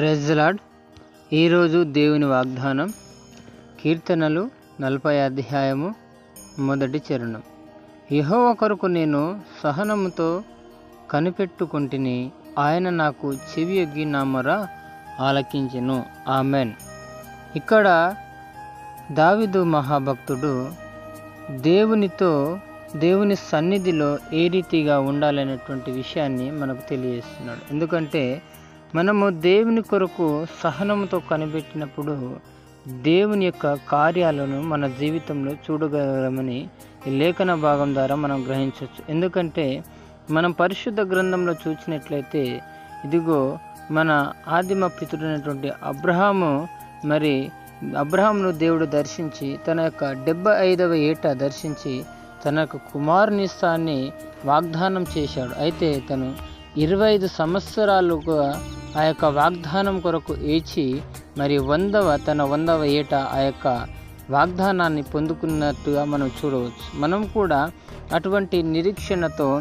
ప్రైజలాడ్ ఈరోజు దేవుని వాగ్దానం కీర్తనలు నలభై అధ్యాయము మొదటి చరణం. యహోవ కొరకు నేను సహనముతో కనిపెట్టుకుంటుని ఆయన నాకు చెవి ఎగ్గి నా మొర ఆలకించెను. ఆమెన్. ఇక్కడ దావిదు మహాభక్తుడు దేవునితో దేవుని సన్నిధిలో ఏ రీతిగా ఉండాలనేటువంటి విషయాన్ని మనకు తెలియజేస్తున్నాడు. ఎందుకంటే మనము దేవుని కొరకు సహనంతో కనిపెట్టినప్పుడు దేవుని యొక్క కార్యాలను మన జీవితంలో చూడగలమని లేఖన భాగం ద్వారా మనం గ్రహించవచ్చు. ఎందుకంటే మనం పరిశుద్ధ గ్రంథంలో చూసినట్లయితే ఇదిగో మన ఆదిమ పితుడైనటువంటి అబ్రహాము మరి అబ్రహామును దేవుడు దర్శించి తన యొక్క డెబ్బై ఐదవ ఏట దర్శించి తన యొక్క కుమారునిస్తాన్ని వాగ్దానం చేశాడు. అయితే తను ఇరవై ఐదు సంవత్సరాలుగా ఆ యొక్క వాగ్దానం కొరకు ఏచి మరి వందవ తన వందవ ఏట ఆ యొక్క వాగ్దానాన్ని పొందుకున్నట్టుగా మనం చూడవచ్చు. మనం కూడా అటువంటి నిరీక్షణతో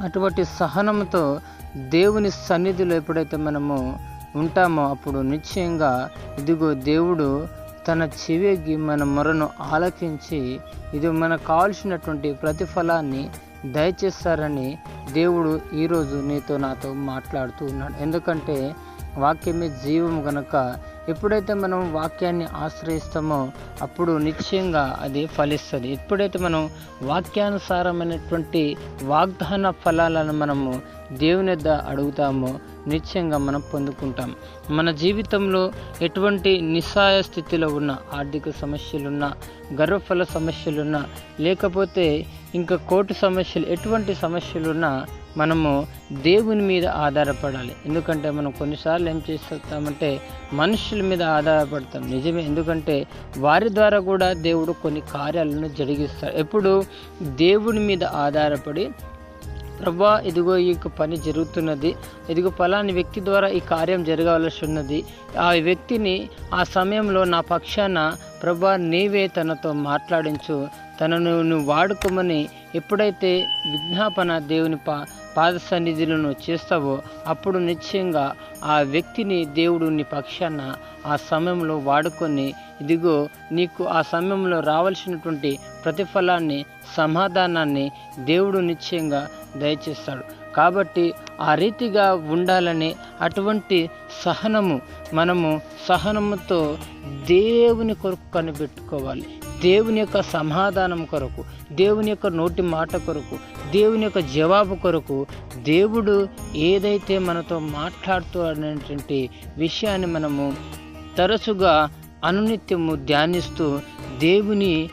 అటువంటి సహనంతో దేవుని సన్నిధిలో ఎప్పుడైతే మనము ఉంటామో అప్పుడు నిశ్చయంగా ఇదిగో దేవుడు తన చెవికి మన మొరను ఆలకించి ఇది మనకు కావాల్సినటువంటి ప్రతిఫలాన్ని దయచేస్తారని దేవుడు ఈరోజు నీతో నాతో మాట్లాడుతూ ఉన్నాడు. ఎందుకంటే వాక్యమే జీవం గనక ఎప్పుడైతే మనం వాక్యాన్ని ఆశ్రయిస్తామో అప్పుడు నిశ్చయంగా అది ఫలిస్తుంది. ఎప్పుడైతే మనం వాక్యానుసారమైనటువంటి వాగ్దాన ఫలాలను మనము దేవుని అడుగుతామో నిశ్చయంగా మనం పొందుకుంటాం. మన జీవితంలో ఎటువంటి నిస్సాయ స్థితిలో ఉన్న ఆర్థిక సమస్యలున్నా గర్వఫల సమస్యలున్నా లేకపోతే ఇంకా కోర్టు సమస్యలు ఎటువంటి సమస్యలున్నా మనము దేవుని మీద ఆధారపడాలి. ఎందుకంటే మనం కొన్నిసార్లు ఏం చేస్తామంటే మనుషుల మీద ఆధారపడతాం. నిజమే. ఎందుకంటే వారి ద్వారా కూడా దేవుడు కొన్ని కార్యాలను జరిగిస్తారు. ఎప్పుడు? దేవుని మీద ఆధారపడి ప్రభా ఇదిగో ఈ పని జరుగుతున్నది. ఇదిగో ఫలాని వ్యక్తి ద్వారా ఈ కార్యం జరగవలసి ఉన్నది. ఆ వ్యక్తిని ఆ సమయంలో నా పక్షాన ప్రభా నీవే తనతో మాట్లాడించు. తనను నువ్వు వాడుకోమని ఎప్పుడైతే విజ్ఞాపన దేవుని పా పాద సన్నిధులను చేస్తావో అప్పుడు నిశ్చయంగా ఆ వ్యక్తిని దేవుడు నీ పక్షాన ఆ సమయంలో వాడుకొని ఇదిగో నీకు ఆ సమయంలో రావాల్సినటువంటి ప్రతిఫలాన్ని సమాధానాన్ని దేవుడు నిశ్చయంగా దయచేస్తాడు. కాబట్టి ఆ రీతిగా ఉండాలని అటువంటి సహనము మనము సహనముతో దేవుని కొరకు కనిపెట్టుకోవాలి. దేవుని యొక్క సమాధానం కొరకు దేవుని యొక్క నోటి మాట కొరకు దేవుని యొక్క జవాబు కొరకు దేవుడు ఏదైతే మనతో మాట్లాడుతూ అనేటువంటి విషయాన్ని మనము తరచుగా అనునిత్యము ధ్యానిస్తూ దేవుని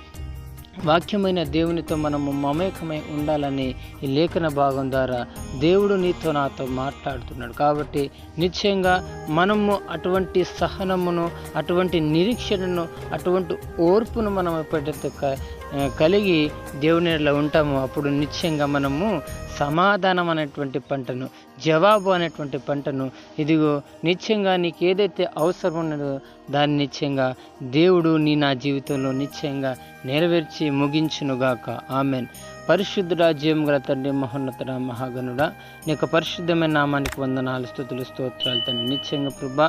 వాక్యమైన దేవునితో మనము మమేకమై ఉండాలని ఈ లేఖన భాగం ద్వారా దేవుడు నీతో నాతో మాట్లాడుతున్నాడు. కాబట్టి నిశ్చయంగా మనము అటువంటి సహనమును అటువంటి నిరీక్షణను అటువంటి ఓర్పును మనం ఎప్పుడైతే కలిగి దేవునిలో ఉంటామో. అప్పుడు నిశ్చయంగా మనము సమాధానం అనేటువంటి పంటను జవాబు అనేటువంటి పంటను ఇదిగో నిత్యంగా నీకు ఏదైతే అవసరం ఉన్నదో దాన్ని నిత్యంగా దేవుడు నీ నా జీవితంలో నిశ్చయంగా నెరవేర్చి ముగించునుగాక. ఆమెన్. పరిశుద్ధుడా జీవం గల తండ్రి మహోన్నతుడ మహాగనుడా నీ యొక్క పరిశుద్ధమైన నామానికి వందనాలు స్థుతులు స్తోత్రాలు తండ్రి. నిత్యంగా ప్రభా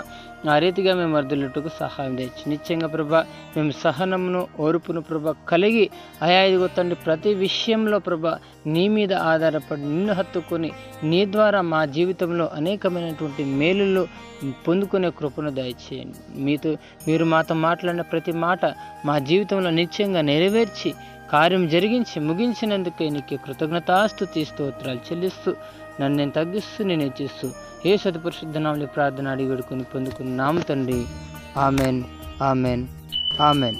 ఆ రీతిగా మేము వర్ధులట్టుకు సహాయం తెచ్చు నిత్యంగా ప్రభా మేము సహనమును ఓర్పును ప్రభ కలిగి అయా ఇదిగో తండ్రి ప్రతి విషయంలో ప్రభా నీ మీద ఆధారపడి నిన్ను హత్తుకొని నీ ద్వారా మా జీవితంలో అనేకమైనటువంటి మేలులు పొందుకునే కృపను దయచేయండి. మీతో మీరు మాతో మాట్లాడిన ప్రతి మాట మా జీవితంలో నిత్యంగా నెరవేర్చి కార్యం జరిగించి ముగించినందుకే నీకు కృతజ్ఞతాస్తుతి స్తోత్రాలు చెల్లిస్తూ నన్ను నేను తగ్గిస్తూ నేను హెచ్చిస్తూ ఏ సతపరిశుద్ధ ప్రార్థన అడిగి వేడుకొని పొందుకుని నామ తండ్రి. ఆమెన్. ఆమెన్. ఆమెన్.